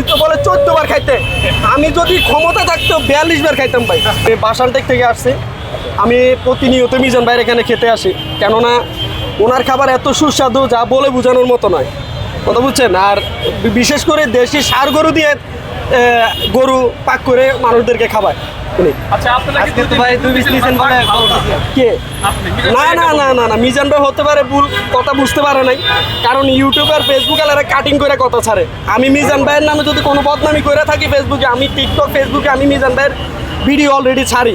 উনি তো বলে চোদ্দ বার খাইতে। আমি যদি ক্ষমতা থাকতো, বিয়াল্লিশ বার খাইতাম ভাই। আমি দিক থেকে আসছি। আমি প্রতিনিয়ত মিজান ভাইয়ের এখানে খেতে আসি। কেননা, ওনার খাবার এত সুস্বাদু, যা বলে বোঝানোর মতো নয়। কথা বুঝছেন? আর বিশেষ করে দেশি সার গরু দিয়ে গরু পাক করে মানুষদেরকে খাবায় আচ্ছা আপনারা কি আজকে তো ভাই দুই পিস নিয়েছেন বলে কে? না না না না না মিজান ভাই হতে পারে ভুল কথা বুঝতে পারে নাই। কারণ ইউটিউব আর ফেসবুক আলারা কাটিং করে কথা ছাড়ে। আমি মিজান ভাইয়ের নামে যদি কোনো বদনামি করে থাকি ফেসবুকে আমি টিকটক ফেসবুকে আমি মিজান ভাইয়ের ভিডিও অলরেডি ছাড়ি।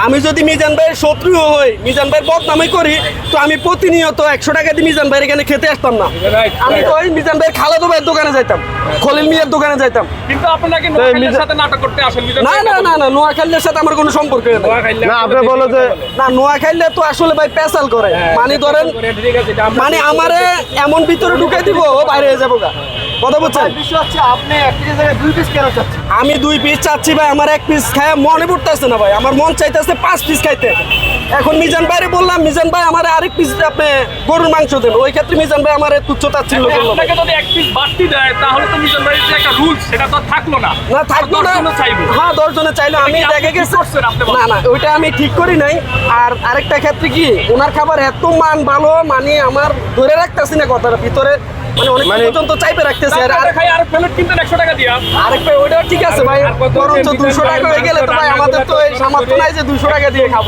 আমি যদি মিজান ভাইয়ের শত্রু হই মিজান ভাইয়ের বদনামি করি তো আমি প্রতিনিয়ত একশো টাকা দিয়ে মিজান ভাইয়ের এখানে খেতে আসতাম না। আমি তো ওই মিজান ভাইয়ের খালাদো ভাইয়ের দোকানে যাইতাম খলিল মিয়ার দোকানে যাইতাম। কিন্তু আপনারা কি নোয়াখালীর সাথে নাটক করতে আসেন মিজান না না না না নোয়াখালীর সাথে আমার কোনো সম্পর্ক নেই। নোয়াখালী না আপনি বলো যে না নোয়াখালীলে তো আসলে ভাই পেশাল করে। মানে ধরেন মানে আমারে এমন ভিতরে ঢুকাই দিব ও বাইরে যাব গা। কথা বুঝছেন বিষয় হচ্ছে আপনি এক পিসের জায়গায় দুই পিস কেন চাচ্ছেন? আমি দুই পিস চাচ্ছি ভাই আমার এক পিস খায় মনে পড়তেছে না ভাই। আমার মন চাইতেছে পাঁচ পিস খাইতে। এখন মিজান ভাইরে বললাম মিজান ভাই আমার আরেক পিস আপনি গরুর মাংস দেন। ওই ক্ষেত্রে মিজান ভাই আমার তুচ্ছ তাচ্ছিল্য করল আপনাকে যদি এক পিস বাড়তি দেয় তাহলে তো মিজান ভাইয়ের যে একটা রুলস সেটা তো থাকল না। না থাকব না। হ্যাঁ দশ জনে চাইলো আমি দেখে গেছি? না না ওইটা আমি ঠিক করি নাই। আর আরেকটা ক্ষেত্রে কি ওনার খাবার এত মান ভালো মানে আমার ধরে রাখতেছি না কথাটা ভিতরে মানে অনেক মানে- পর্যন্ত চাইপে রাখতেছে। আর খাই আর প্লেট কিনতেন একশো টাকা দিয়া। আরেক ভাই ওইটাও ঠিক আছে ভাই বরঞ্চ মিজান দুশো ভাই টাকা হয়ে গেলে তো ভাই আমাদের তো এই সামর্থ্য নাই যে দুশো টাকা দিয়ে খাব।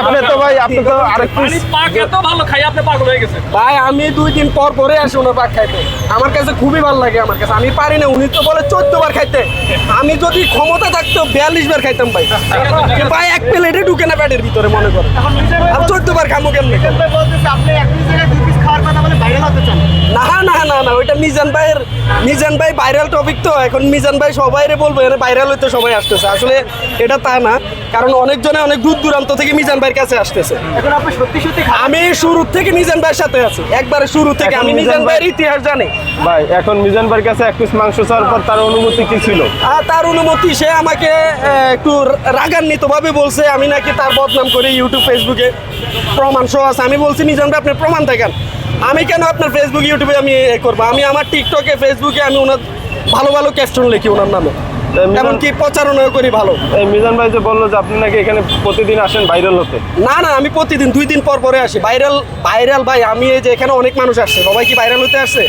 আপনি তো ভাই আপনি তো আরেক পিস মানে পাক এত ভালো খাই আপনি পাগল হয়ে গেছেন। ভাই আমি দুই দিন পর পরে আসি ওনার পাক খাইতে। আমার কাছে খুবই ভালো লাগে আমার কাছে। আমি পারি না উনি তো বলে চোদ্দ বার খাইতে। আমি যদি ক্ষমতা থাকতো বিয়াল্লিশ বার খাইতাম ভাই। ভাই এক প্লেটে ঢুকে না প্যাটের ভিতরে মনে করে আর চোদ্দ বার খামো কেমনি? আপনি এক জায়গায় না না না না ওইটা মিজান ভাইয়ের মিজান ভাই ভাইরাল টপিক তো এখন মিজান ভাই সবাইরে বলব এখানে ভাইরাল হইতে সবাই আসতেছে। আসলে এটা তা না কারণ অনেকজনে অনেক দূর দূরান্ত থেকে মিজান ভাইয়ের কাছে আসতেছে। এখন আপনি সত্যি সত্যি আমি শুরু থেকে মিজান ভাইয়ের সাথে আছি একবারে শুরু থেকে আমি মিজান মিজান ভাই- ভাইয়ের ইতিহাস জানি। ভাই এখন মিজান ভাইয়ের কাছে এক পিস মাংস চাওয়ার পর তার অনুমতি কি ছিল? আর তার অনুমতি সে আমাকে একটু রাগান্বিত ভাবে বলছে আমি নাকি তার বদনাম করি ইউটিউব ফেসবুকে প্রমাণ সহ আছে। আমি বলছি মিজান ভাই আপনার প্রমাণ দেখেন। আমি কেন আপনার ফেসবুক ইউটিউবে আমি এ করব? আমি আমার টিকটকে ফেসবুকে আমি ওনার ভালো ভালো ক্যাপশন লিখি ওনার নামে। এমনকি প্রচারণাও করি ভালো। মিজান ভাই যে বলল যে আপনি নাকি এখানে প্রতিদিন আসেন ভাইরাল হতে। না না আমি প্রতিদিন দুই দিন পর পরে আসি। ভাইরাল ভাইরাল ভাই আমি এই যে এখানে অনেক মানুষ আসছে। সবাই কি ভাইরাল হতে আসছে?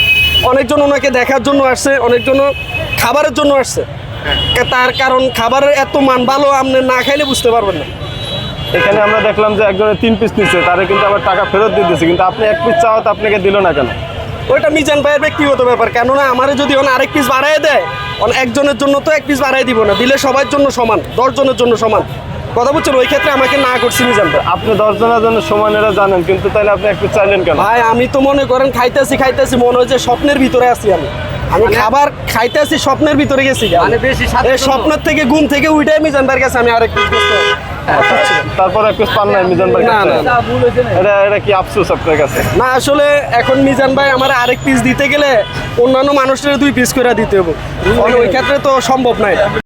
অনেকজন ওনাকে দেখার জন্য আসছে অনেকজন খাবারের জন্য আসছে। তার কারণ খাবারের এত মান ভালো আপনি না খাইলে বুঝতে পারবেন না। এখানে আমরা দেখলাম যে একজনের তিন পিস নিচ্ছে তারে কিন্তু আবার টাকা ফেরত দিয়ে দিচ্ছে কিন্তু আপনি এক পিস চাওয়াতে আপনাকে দিল না কেন? ওইটা মিজান ভাইয়ের ব্যক্তিগত ব্যাপার কেননা আমারে যদি ওনা আরেক পিস বাড়ায় দেয় অন একজনের জন্য তো এক পিস বাড়াই দিব না দিলে সবার জন্য সমান দশ জনের জন্য সমান। কথা বলছেন ওই ক্ষেত্রে আমাকে না করছি মিজান ভাই। আপনি দশজনের জন্য সমান এরা জানেন কিন্তু তাহলে আপনি এক পিস চাইলেন কেন? ভাই আমি তো মনে করেন খাইতেছি খাইতেছি মনে হয় যে স্বপ্নের ভিতরে আছি আমি। আমি খাবার খাইতেছি স্বপ্নের ভিতরে গেছি মানে বেশি স্বপ্নের থেকে ঘুম থেকে উঠে মিজান ভাইয়ের কাছে আমি আরেক পিস বসতে তারপর এক পিস পান নাই মিজান ভাই না, না, না। এটা এটা কি আফসোস আপনার কাছে? না আসলে এখন মিজান ভাই আমার আরেক পিস দিতে গেলে অন্যান্য মানুষের দুই পিস করে দিতে হবে ওই ক্ষেত্রে তো সম্ভব নাই।